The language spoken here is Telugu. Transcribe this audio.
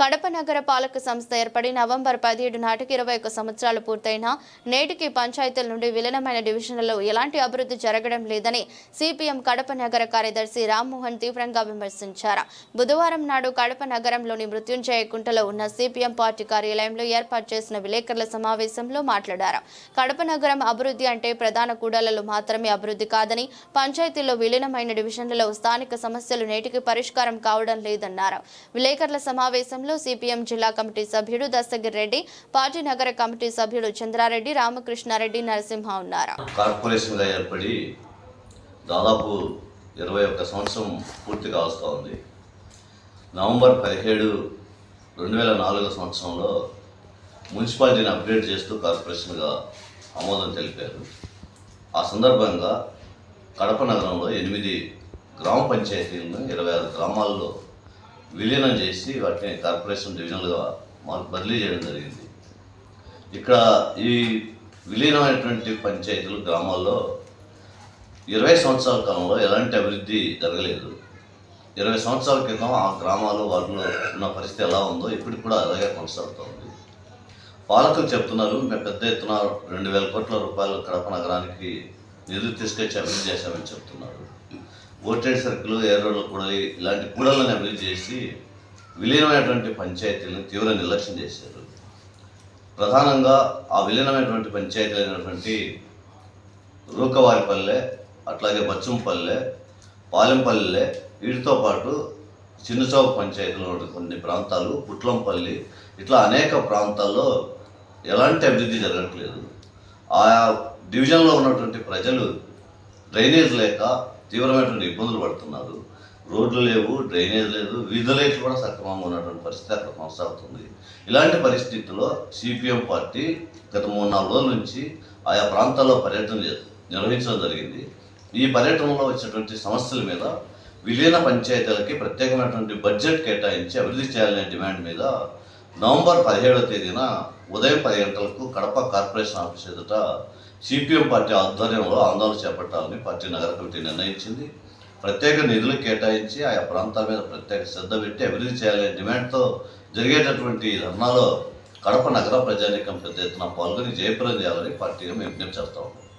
కడప నగర పాలక సంస్థ ఏర్పడి నవంబర్ పదిహేడు నాటికి ఇరవై ఒక్క సంవత్సరాలు పూర్తయినా నేటికి పంచాయతీల నుండి విలీనమైన డివిజన్లలో ఎలాంటి అభివృద్ధి జరగడం లేదని సిపిఎం కడప నగర కార్యదర్శి రామ్మోహన్ తీవ్రంగా విమర్శించారు. బుధవారం నాడు కడప నగరంలోని మృత్యుంజయ కుంటలో ఉన్న సిపిఎం పార్టీ కార్యాలయంలో ఏర్పాటు చేసిన విలేకరుల సమావేశంలో మాట్లాడారు. కడప నగరం అభివృద్ధి అంటే ప్రధాన కూడలలో మాత్రమే అభివృద్ధి కాదని పంచాయతీల్లో విలీనమైన డివిజన్లలో స్థానిక సమస్యలు నేటికి పరిష్కారం కావడం లేదన్నారు. విలేకరుల సమావేశంలో సిపిఎం జిల్లా కమిటీ సభ్యుడు దస్తగిరి రెడ్డి పార్టీ నగర కమిటీ సభ్యుడు చంద్రారెడ్డి రామకృష్ణారెడ్డి నరసింహ ఉన్నారు. కార్పొరేషన్గా ఏర్పడి దాదాపు ఇరవై ఒక్క సంవత్సరం పూర్తిగా వస్తూ ఉంది. నవంబర్ పదిహేడు రెండు వేల నాలుగో సంవత్సరంలో మున్సిపాలిటీని అప్డేట్ చేస్తూ కార్పొరేషన్గా ఆమోదం తెలిపారు. ఆ సందర్భంగా కడప నగరంలో ఎనిమిది గ్రామ పంచాయతీలను ఇరవై ఆరు గ్రామాల్లో విలీనం చేసి వాటిని కార్పొరేషన్ డివిజన్లుగా మాకు బదిలీ చేయడం జరిగింది. ఇక్కడ ఈ విలీనమైనటువంటి పంచాయతీలు గ్రామాల్లో ఇరవై సంవత్సరాల కాలంలో ఎలాంటి అభివృద్ధి జరగలేదు. ఇరవై సంవత్సరాల క్రితం ఆ గ్రామాలు వాటిలో ఉన్న పరిస్థితి ఎలా ఉందో ఇప్పటికి కూడా అలాగే కొనసాగుతోంది పాలకులు చెప్తున్నారు మేము పెద్ద ఎత్తున రెండు వేల కోట్ల రూపాయలు కడప నగరానికి నిధులు తీసుకొచ్చి అభివృద్ధి చేశామని చెప్తున్నారు. ఓటేడ్ సర్కిల్ ఎర్రోళ్ళ కూడలి ఇలాంటి కూడలను అభివృద్ధి చేసి విలీనమైనటువంటి పంచాయతీలను తీవ్ర నిర్లక్ష్యం చేశారు. ప్రధానంగా ఆ విలీనమైనటువంటి పంచాయతీలు అయినటువంటి రూకవారిపల్లె అట్లాగే బచ్చంపల్లె పాలెంపల్లె వీటితో పాటు చిన్నచౌక పంచాయతీలో కొన్ని ప్రాంతాలు పుట్లంపల్లి ఇట్లా అనేక ప్రాంతాల్లో ఎలాంటి అభివృద్ధి జరగట్లేదు. ఆయా డివిజన్లో ఉన్నటువంటి ప్రజలు డ్రైనేజ్ లేక తీవ్రమైనటువంటి ఇబ్బందులు పడుతున్నారు. రోడ్లు లేవు డ్రైనేజ్ లేదు వీధి లైట్లు కూడా సక్రమంగా ఉన్నటువంటి పరిస్థితి అక్కడ కొనసాగుతుంది. ఇలాంటి పరిస్థితుల్లో సిపిఎం పార్టీ గత మూడు నాలుగు రోజుల నుంచి ఆయా ప్రాంతాల్లో పర్యటన నిర్వహించడం జరిగింది. ఈ పర్యటనలో వచ్చినటువంటి సమస్యల మీద విలీన పంచాయతీలకి ప్రత్యేకమైనటువంటి బడ్జెట్ కేటాయించి అభివృద్ధి చేయాలనే డిమాండ్ మీద నవంబర్ పదిహేడవ తేదీన ఉదయం పది గంటలకు కడప కార్పొరేషన్ ఆఫీస్ ఎదుట సిపిఎం పార్టీ ఆధ్వర్యంలో ఆందోళన చేపట్టాలని పార్టీ నగర కమిటీ నిర్ణయించింది. ప్రత్యేక నిధులు కేటాయించి ఆయా ప్రాంతాల మీద ప్రత్యేక శ్రద్ధ పెట్టి అభివృద్ధి చేయాలనే డిమాండ్తో జరిగేటటువంటి ధర్నాలో కడప నగర ప్రజానీకం పెద్ద ఎత్తున పాల్గొని జయప్రదం చేయాలని పార్టీగా మేము విజ్ఞప్తి చేస్తా ఉన్నాం.